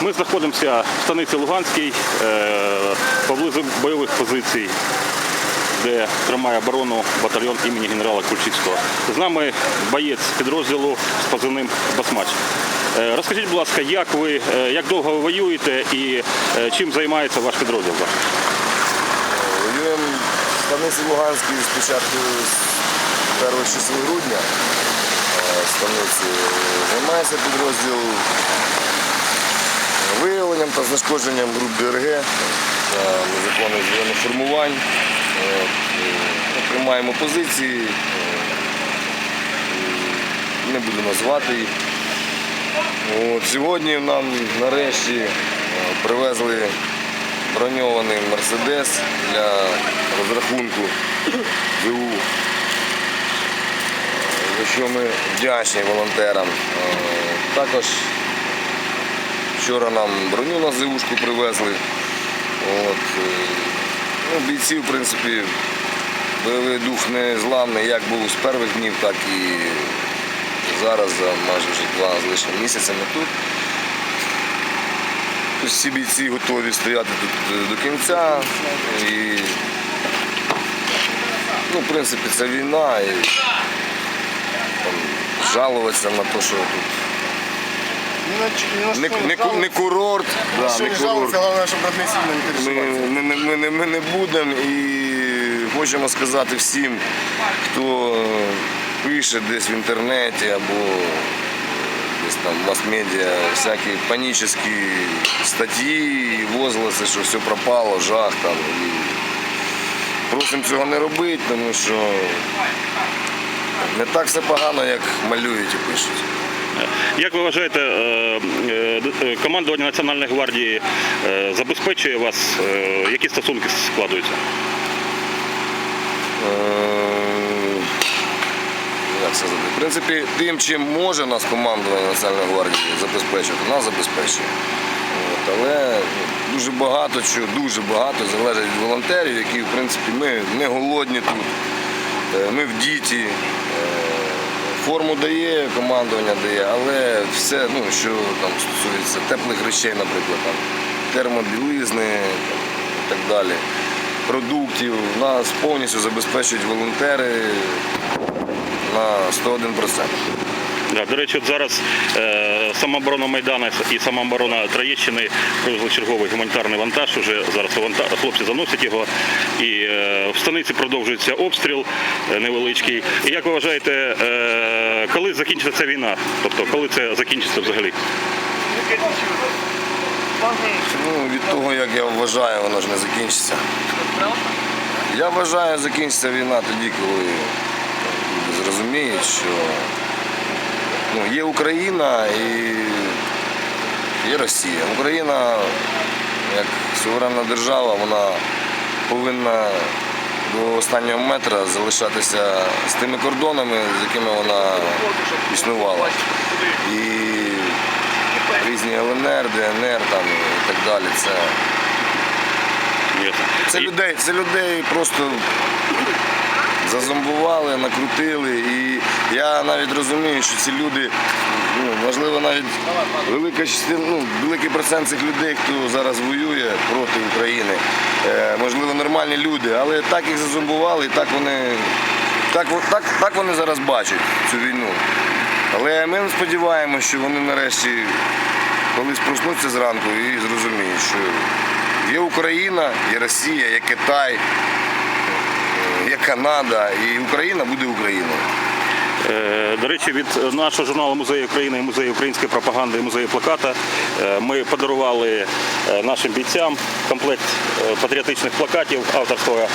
Ми знаходимося в станиці Луганській е, поблизу бойових позицій, де тримає оборону батальйон імені генерала Кульчицького. З нами боєць підрозділу з позивним Басмач. Е, Розкажіть, будь ласка, як ви е, як довго ви воюєте і чим займається ваш підрозділ? Воюємо в станиці Луганській спочатку з першого числа грудня станиці. Займається підрозділ виявленням та знешкодженням груп ДРГ незаконних збройних формувань. Е, Приймаємо позиції, е, не буду назвати їх. Сьогодні нам нарешті е, привезли броньований Мерседес для розрахунку ЗУ. За що ми вдячні волонтерам. Також вчора нам броню на ЗУшку привезли. От, е, ну, бійці, в принципі, бойовий дух не зламний, як був з перших днів, так і зараз за майже вже два з лишнім місяцями тут. Тобто Всі бійці готові стояти тут до кінця. І, ну, в принципі, це війна. І, там, жалуватися на те, що тут не, не, ку- не курорт. Да, не не курорт. головне, щоб родний сильно не Ми, переживати. ми, не- ми, не- ми не будемо і хочемо сказати всім, хто е, пише десь в інтернеті або десь там в мас-медіа всякі панічні статті і возгласи, що все пропало, жах там. І просимо цього не робити, тому що не так все погано, як малюють і пишуть. Як ви вважаєте, е, е, е, командування Національної гвардії забезпечує вас? Які стосунки складуються? В принципі, тим, чим може нас командування Національної гвардії забезпечити, нас забезпечує. Але ну, дуже багато чого, дуже багато залежить від волонтерів, які, в принципі, ми не голодні тут, ми в діті. Форму дає, командування дає, але все, ну, що там стосується теплих речей, наприклад, там, термобілизни і так далі, продуктів, нас повністю забезпечують волонтери на 101%. Да, до речі, от зараз е, самооборона Майдану і самооборона Троєщини привезли черговий гуманітарний вантаж. Уже зараз хлопці заносять його. І е, в станиці продовжується обстріл е, невеличкий. І як ви вважаєте, е, коли закінчиться ця війна? Тобто, коли це закінчиться взагалі? Ну, від того, як я вважаю, воно ж не закінчиться. Я вважаю, закінчиться війна тоді, коли люди зрозуміють, що ну, є Україна і є Росія. Україна, як суверенна держава, вона повинна до останнього метра залишатися з тими кордонами, з якими вона існувала. І різні ЛНР, ДНР там, і так далі. Це, це, людей, це людей просто зазомбували, накрутили. І я навіть розумію, що ці люди, ну, можливо, навіть велика частина, ну, великий процент цих людей, хто зараз воює проти України, е, можливо, нормальні люди, але так їх зазомбували, і так вони, так, так, так вони зараз бачать цю війну. Але ми сподіваємося, що вони нарешті колись проснуться зранку і зрозуміють, що є Україна, є Росія, є Китай, Канада, і Україна буде Україною. Е, До речі, від нашого журналу Музею України і музею української пропаганди і музею плаката е, ми подарували е, нашим бійцям комплект патріотичних плакатів авторства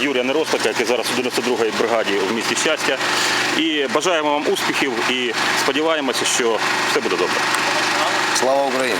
Юрія Нерослика, який зараз у 92-й бригаді в місті щастя. І бажаємо вам успіхів і сподіваємося, що все буде добре. Слава Україні!